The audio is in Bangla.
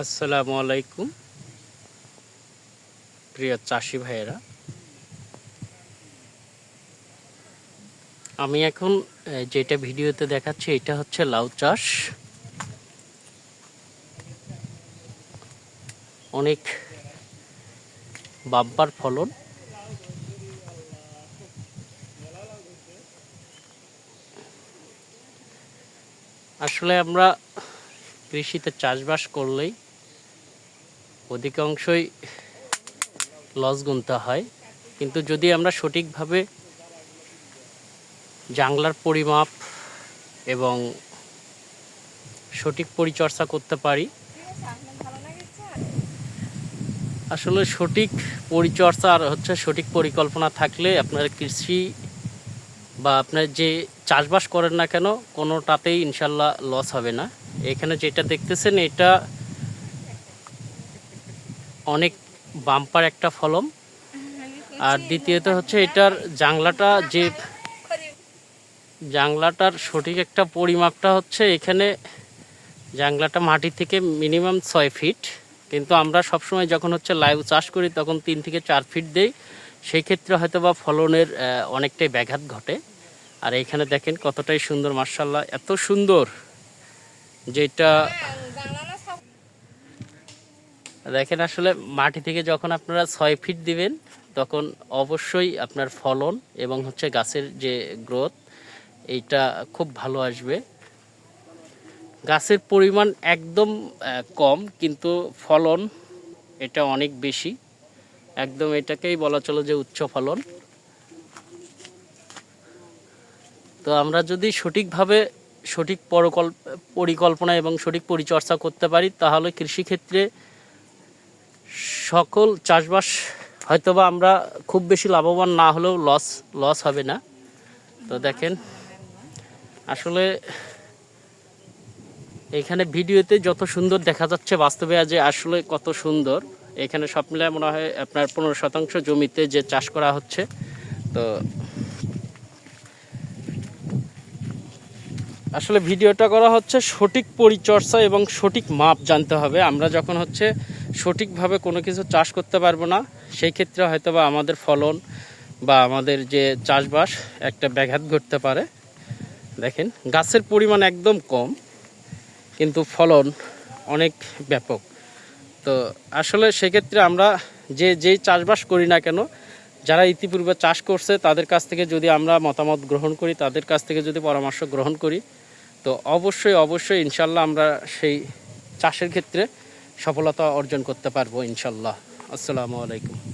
আসসালামু আলাইকুম, প্রিয় চাষি ভাইয়েরা। আমি এখন যেটা ভিডিওতে দেখাচ্ছি, এটা হচ্ছে লাউ চাষ। অনেক বাব্বার ফলন। আসলে আমরা কৃষিতে চাষবাস করলেই অধিকাংশই লস গুনতে হয়। কিন্তু যদি আমরা সঠিকভাবে জাংলার পরিমাপ এবং সঠিক পরিচর্যা করতে পারি, আসলে সঠিক পরিচর্যা আর হচ্ছে সঠিক পরিকল্পনা থাকলে আপনার কৃষি বা আপনার যে চাষবাস করেন না কেন, কোনোটাতেই ইনশাল্লাহ লস হবে না। এখানে যেটা দেখতেছেন, এটা অনেক বাম্পার একটা ফলন আর দ্বিতীয়ত হচ্ছে এটার জাংলাটা যে জাংলাটার সঠিক একটা পরিমাপটা হচ্ছে এখানে জাংলাটা মাটি থেকে মিনিমাম ছয় ফিট। কিন্তু আমরা সবসময় যখন হচ্ছে লাইভ চাষ করি তখন তিন থেকে চার ফিট দেই। সেই ক্ষেত্রে হয়তো বা ফলনের অনেকটাই ব্যাঘাত ঘটে। আর এখানে দেখেন কতটাই সুন্দর মার্শাল্লাহ এত সুন্দর। যেটা দেখেন আসলে মাটি থেকে যখন আপনারা ছয় ফিট দিবেন, তখন অবশ্যই আপনার ফলন এবং হচ্ছে গাছের যে গ্রোথ এইটা খুব ভালো আসবে। গাছের পরিমাণ একদম কম, কিন্তু ফলন এটা অনেক বেশি। একদম এটাকেই বলা চলো যে উচ্চ ফলন। তো আমরা যদি সঠিকভাবে সঠিক পরকল্প পরিকল্পনা এবং সঠিক পরিচর্যা করতে পারি, তাহলে কৃষিক্ষেত্রে সকল চাষবাস হয়তোবা আমরা খুব বেশি লাভবান না হলেও লস লস হবে না। তো দেখেন, আসলে এখানে ভিডিওতে যত সুন্দর দেখা যাচ্ছে, বাস্তবে আজ আসলে কত সুন্দর। এখানে সব মিলে মনে হয় আপনার পনেরো শতাংশ জমিতে যে চাষ করা হচ্ছে। তো আসলে ভিডিওটা করা হচ্ছে সঠিক পরিচর্যা এবং সঠিক মাপ জানতে হবে। আমরা যখন হচ্ছে সঠিকভাবে কোনো কিছু চাষ করতে পারব না, সেই ক্ষেত্রে হয়তো বা আমাদের ফলন বা আমাদের যে চাষবাস একটা ব্যাঘাত ঘটতে পারে। দেখেন, গাছের পরিমাণ একদম কম, কিন্তু ফলন অনেক ব্যাপক। তো আসলে সেক্ষেত্রে আমরা যে, যেই চাষবাস করি না কেন, যারা ইতিপূর্বে চাষ করছে, তাদের কাছ থেকে যদি আমরা মতামত গ্রহণ করি, তাদের কাছ থেকে যদি পরামর্শ গ্রহণ করি, তো অবশ্যই অবশ্যই ইনশাল্লাহ আমরা সেই চাষের ক্ষেত্রে সফলতা অর্জন করতে পারব ইনশাল্লাহ। আসসালামু আলাইকুম।